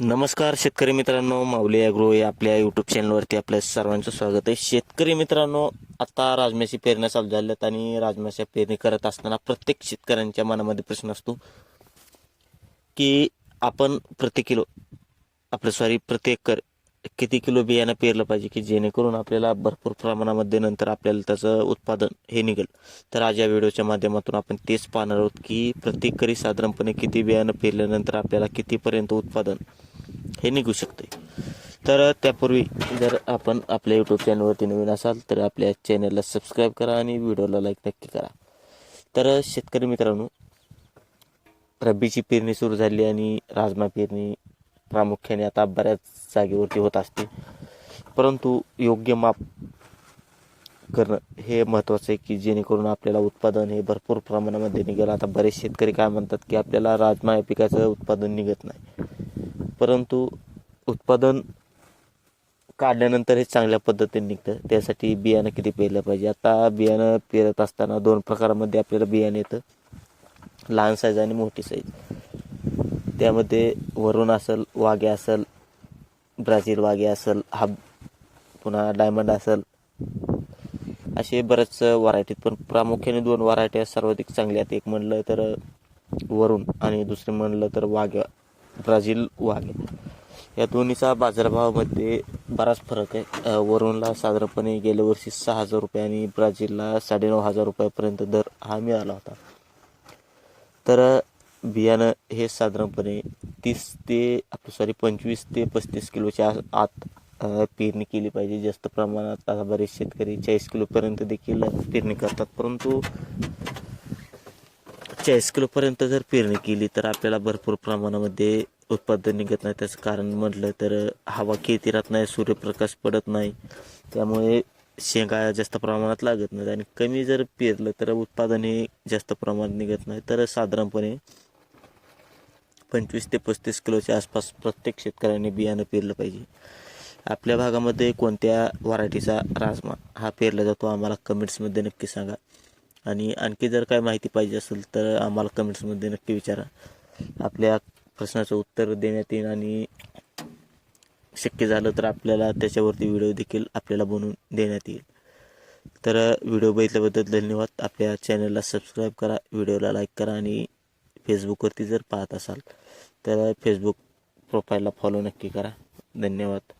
नमस्कार शेतकरी मित्रांनो माऊली अॅग्रो या आपल्या यूट्यूब चॅनलवरती आपल्या सर्वांचं स्वागत आहे. शेतकरी मित्रांनो आता राजम्याची पेरण्या चालू झाल्यात आणि राजम्याच्या पेरणी करत असताना प्रत्येक शेतकऱ्यांच्या मनामध्ये प्रश्न असतो की आपण प्रति किलो आपलं सॉरी प्रत्येक कर किती किलो बियाणं पेरलं पाहिजे की जेणेकरून आपल्याला भरपूर प्रमाणामध्ये नंतर आपल्याला त्याचं उत्पादन हे निघेल. तर आज या व्हिडिओच्या माध्यमातून आपण तेच पाहणार आहोत की प्रत्येकरी साधारणपणे किती बियाणं पेरल्यानंतर आपल्याला कितीपर्यंत उत्पादन हे निघू शकते तर त्यापूर्वी जर आपण आपल्या यूट्यूब चॅनलवरती नवीन असाल तर आपल्या चॅनलला सबस्क्राईब करा आणि व्हिडिओला लाईक नक्की करा. तर शेतकरी मित्रांनो रब्बीची पेरणी सुरू झाली आणि राजमा पेरणी प्रामुख्याने आता बऱ्याच जागेवरती होत असते. परंतु योग्य माप करणं हे महत्त्वाचं आहे की जेणेकरून आपल्याला उत्पादन हे भरपूर प्रमाणामध्ये निघेल. आता बरेच शेतकरी काय म्हणतात की आपल्याला राजमा या पिकाचं उत्पादन निघत नाही. परंतु उत्पादन काढल्यानंतर हे चांगल्या पद्धतीने निघतं. त्यासाठी बियाणं किती पेरलं पाहिजे. आता बियाणं पेरत असताना दोन प्रकारामध्ये आपल्याला बियाणं येतं. लहान साईज आणि मोठी साईज त्यामध्ये वरून असेल वाघे असेल ब्राझील वाघे असेल हा पुन्हा डायमंड असेल. असे बरेच व्हरायटीत पण प्रामुख्याने दोन व्हरायटी सर्वाधिक चांगल्या आहेत. एक म्हणलं तर वरून आणि दुसरं म्हणलं तर वाघ्या ब्राझील वाघ या दोन्हीचा बाजारभावामध्ये बराच फरक आहे. अ, वरूनला साधारणपणे गेल्या वर्षी सहा हजार रुपये आणि ब्राझीलला साडेनऊ हजार रुपयापर्यंत दर हा मिळाला होता. तर बियाणं हे साधारणपणे तीस ते सॉरी पंचवीस ते पस्तीस किलोच्या आत पेरणी केली पाहिजे. जास्त प्रमाणात आता बरेच शेतकरी चाळीस किलोपर्यंत देखील पेरणी करतात. परंतु चाळीस किलोपर्यंत जर पेरणी केली तर आपल्याला भरपूर प्रमाणामध्ये उत्पादन निघत नाही. त्याचं कारण म्हटलं तर हवा खेती राहत नाही सूर्यप्रकाश पडत नाही. त्यामुळे शेंगा जास्त प्रमाणात लागत नाहीत आणि कमी जर पेरलं तर उत्पादन हे जास्त प्रमाणात निघत नाही. तर साधारणपणे पंचवीस ते पस्तीस किलोच्या आसपास प्रत्येक शेतकऱ्याने बियाणं पेरलं पाहिजे. आपल्या भागामध्ये कोणत्या व्हरायटीचा राजमा हा पेरला जातो? आम्हाला कमेंट्समध्ये नक्की सांगा. आणि आणखी जर काय माहिती पाहिजे असेल तर आम्हाला कमेंट्समध्ये नक्की विचारा. आपल्या प्रश्नाचं उत्तर देण्यात येईल आणि शक्य झालं तर आपल्याला त्याच्यावरती व्हिडिओ देखील आपल्याला बनवून देण्यात येईल. तर व्हिडिओ बघितल्याबद्दल धन्यवाद. आपल्या चॅनलला सबस्क्राईब करा व्हिडिओला लाईक करा आणि फेसबुकवरती जर पाहत असाल तर फेसबुक प्रोफाईलला फॉलो नक्की करा. धन्यवाद.